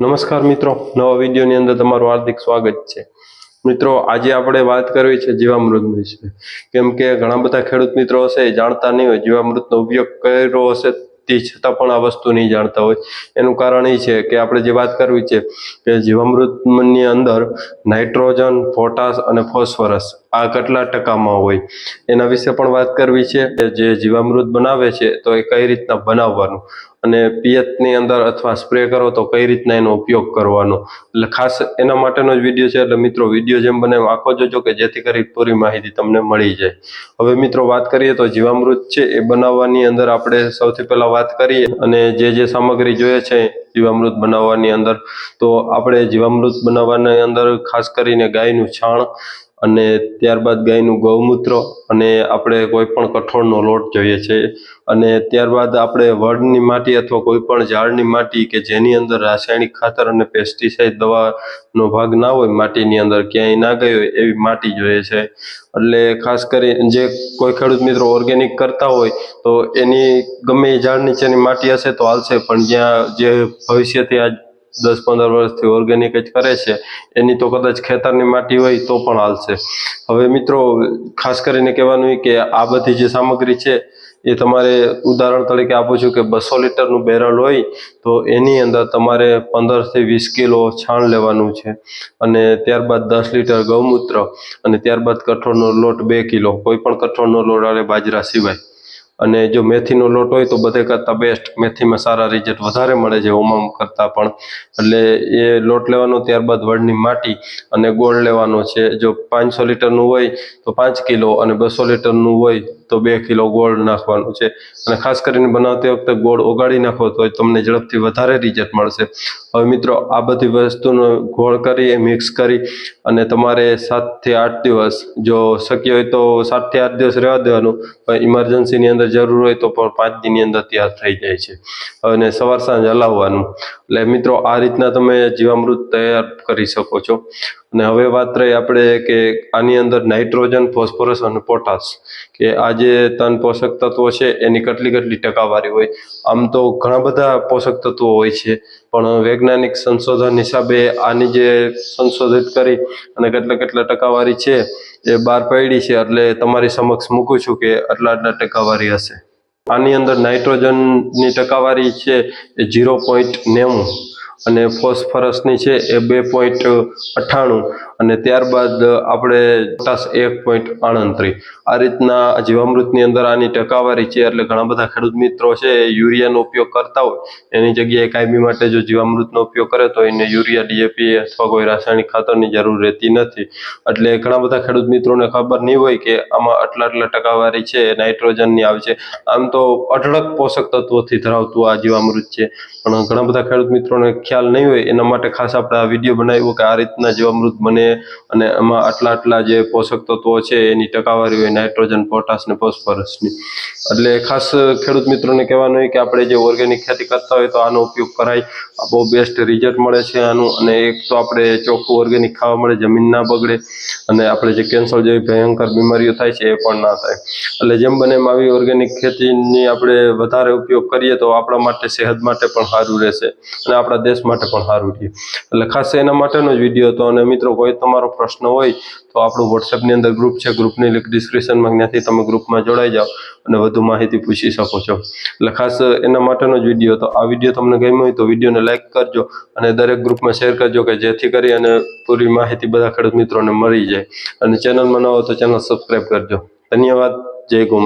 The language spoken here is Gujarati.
નમસ્કાર મિત્રો, નવા વિડીયોની અંદર તમારું હાર્દિક સ્વાગત છે. મિત્રો, આજે આપણે વાત કરવી છે જીવામૃત વિશે. કેમ કે ઘણા બધા ખેડૂત મિત્રો હશે એ જાણતા નહીં હોય, જીવામૃતનો ઉપયોગ કર્યો હશે તે છતાં પણ આ વસ્તુ નહીં જાણતા હોય. એનું કારણ એ છે કે આપણે જે વાત કરવી છે કે જીવામૃતની અંદર નાઇટ્રોજન, પોટાશ અને ફોસ્ફરસ આ કેટલા ટકામાં હોય? એના વિશે પણ વાત કરવી છે જે જીવામૃત બનાવે છે તો એ કઈ રીતના બનાવવાનું? અને પિયતની અંદર અથવા સ્પ્રે કરો તો કઈ રીતના એનો ઉપયોગ કરવાનો? એટલે ખાસ એના માટેનો જ વીડિયો છે, એટલે મિત્રો વીડિયો જેમ બને આખો જોજો કે જેથી કરી પૂરી માહિતી તમને મળી જાય. હવે મિત્રો વાત કરીએ તો જીવામૃત છે એ બનાવવાની અંદર આપણે સૌથી પહેલા વાત કરીએ અને જે જે સામગ્રી જોઈએ છે જીવામૃત બનાવવાની અંદર, તો આપણે જીવામૃત બનાવવાની અંદર ખાસ કરીને ગાયનું છાણ અને ત્યારબાદ ગાયનું ગૌમૂત્ર અને આપણે કોઈ પણ કઠોળનો લોટ જોઈએ છે. અને ત્યારબાદ આપણે વડની માટી અથવા કોઈ પણ ઝાડની માટી કે જેની અંદર રાસાયણિક ખાતર અને પેસ્ટિસાઇડ દવાનો ભાગ ના હોય માટીની અંદર ક્યાંય ના ગઈ હોય એવી માટી જોઈએ છે. એટલે ખાસ કરી જે કોઈ ખેડૂત મિત્રો ઓર્ગેનિક કરતા હોય તો એની ગમે એ ઝાડ નીચેની માટી હશે તો હાલશે, પણ જ્યાં જે ભવિષ્યથી આજ દસ પંદર વર્ષથી ઓર્ગેનિક જ કરે છે. એની તો કદાચ ખેતરની માટી હોય તો પણ હાલશે. હવે મિત્રો, ખાસ કરીને કહેવાનું કે આ બધી જે સામગ્રી છે, એ તમારે ઉદાહરણ તરીકે આપું છું કે બસો લીટરનું બેરલ હોય, તો એની અંદર તમારે પંદરથી વીસ કિલો છાણ લેવાનું છે. અને ત્યારબાદ દસ લીટર ગૌમૂત્ર અને ત્યારબાદ કઠોળનો લોટ બે કિલો. કોઈ પણ કઠોળનો લોટ આવે બાજરા સિવાય. અને જો મેથીનો લોટ હોય તો બધે કરતાં બેસ્ટ મેથીમાં સારા રિઝલ્ટ વધારે મળે છે ઓમમ કરતાં પણ. એટલે એ લોટ લેવાનો ત્યારબાદ વડની માટી અને ગોળ લેવાનો છે. જો પાંચસો લીટરનું હોય તો પાંચ કિલો અને બસો લીટરનું હોય તો બે કિલો ગોળ નાખવાનું છે. અને ખાસ કરીને બનાવતી વખતે ગોળ ઓગાળી નાખો તો તમને ઝડપથી વધારે રિઝલ્ટ મળશે. હવે મિત્રો, આ બધી વસ્તુનો ગોળ કરી, મિક્સ કરી અને તમારે સાતથી આઠ દિવસ જો શક્ય હોય તો સાતથી આઠ દિવસ રહેવા દેવાનું. પણ ઇમરજન્સીની અંદર જરૂર હોય તો પણ પાંચ દિનની અંદર તૈયાર થઈ જાય છે. અને સવાર સાંજ હલાવવાનું. એટલે મિત્રો, આ રીતના તમે જીવામૃત તૈયાર કરી શકો છો. અને હવે વાત રહી આપણે કે આની અંદર નાઇટ્રોજન, ફોસ્ફરસ અને પોટાશ. કે આ જે તન પોષક તત્વો છે, એની કેટલી કેટલી ટકાવારી હોય. આમ તો ઘણા બધા પોષક તત્વો હોય છે, પણ વૈજ્ઞાનિક સંશોધન હિસાબે આની જે સંશોધિત કરી અને કેટલા કેટલા ટકાવારી છે, એ બહાર પડી છે, એટલે તમારી સમક્ષ મૂકું છું કે આટલા આટલા ટકાવારી હશે. આની અંદર નાઇટ્રોજનની ટકાવારી છે, એ ઝીરો પોઈન્ટ નેવું. અને ફોસ્ફરસની છે એ બે પોઈન્ટ અઠ્ઠાણું. અને ત્યારબાદ આપણે પોટાશ એક પોઈન્ટ આણત્રી આ રીતના જીવામૃતની અંદર આની ટકાવારી છે એટલે ઘણા બધા ખેડૂત મિત્રો છે યુરિયાનો ઉપયોગ કરતા હોય. એની જગ્યાએ કાયમી માટે જો જીવામૃતનો ઉપયોગ કરે તો એને યુરિયા ડીએપી અથવા કોઈ રાસાયણિક ખાતરની જરૂર રહેતી નથી. એટલે ઘણા બધા ખેડૂત મિત્રોને ખબર નહીં હોય કે આમાં આટલા આટલા ટકાવારી છે, નાઇટ્રોજનની આવે છે. આમ તો અઢળક પોષક તત્વોથી ધરાવતું આ જીવામૃત છે. પણ ઘણા બધા ખેડૂત મિત્રોને ખ્યાલ નહીં હોય, એના માટે ખાસ આપણે આ વીડિયો બનાવ્યો કે આ રીતના જીવામૃત બને અને એમાં આટલા આટલા જે પોષક તત્વો છે, એની ટકાવારી હોય નાઇટ્રોજન, પોટાશ ને ફોસ્ફરસની. એટલે ખાસ ખેડૂત મિત્રોને કહેવાનું કે આપણે જે ઓર્ગેનિક ખેતી કરતા હોય તો આનો ઉપયોગ કરાય. બહુ બેસ્ટ રિઝલ્ટ મળે છે આનું અને એક તો આપણે ચોખ્ખું ઓર્ગેનિક ખાવા મળે, જમીન ના બગડે અને આપણે જે કેન્સર જેવી ભયંકર બીમારીઓ થાય છે એ પણ ના થાય. એટલે જેમ બને એમ આવી ઓર્ગેનિક ખેતીની આપણે વધારે ઉપયોગ કરીએ તો આપણા માટે, સેહત માટે પણ સારું રહેશે અને આપણા દેશ માટે પણ સારું છે. એટલે ખાસ એના માટેનો જ વીડિયો હતો અને મિત્રો કોઈ તમારો પ્રશ્ન હોય તો આપણું વોટ્સએપની અંદર ગ્રુપ છે ગ્રુપની લિંક ડિસ્ક્રિપ્શનમાં ત્યાંથી તમે ગ્રુપમાં જોડાઈ જાઓ અને વધુ માહિતી પૂછી શકો છો. એટલે ખાસ એના માટેનો જ વીડિયો હતો. આ વીડિયો તમને ગમ્યો હોય તો વિડીયોને લાઇક કરજો અને દરેક ગ્રુપમાં શેર કરજો કે જેથી કરી અને પૂરી માહિતી બધા ખેડૂત મિત્રોને મળી જાય. અને ચેનલમાં ન હોય તો ચેનલ સબસ્ક્રાઈબ કરજો. ધન્યવાદ. જય ગૌ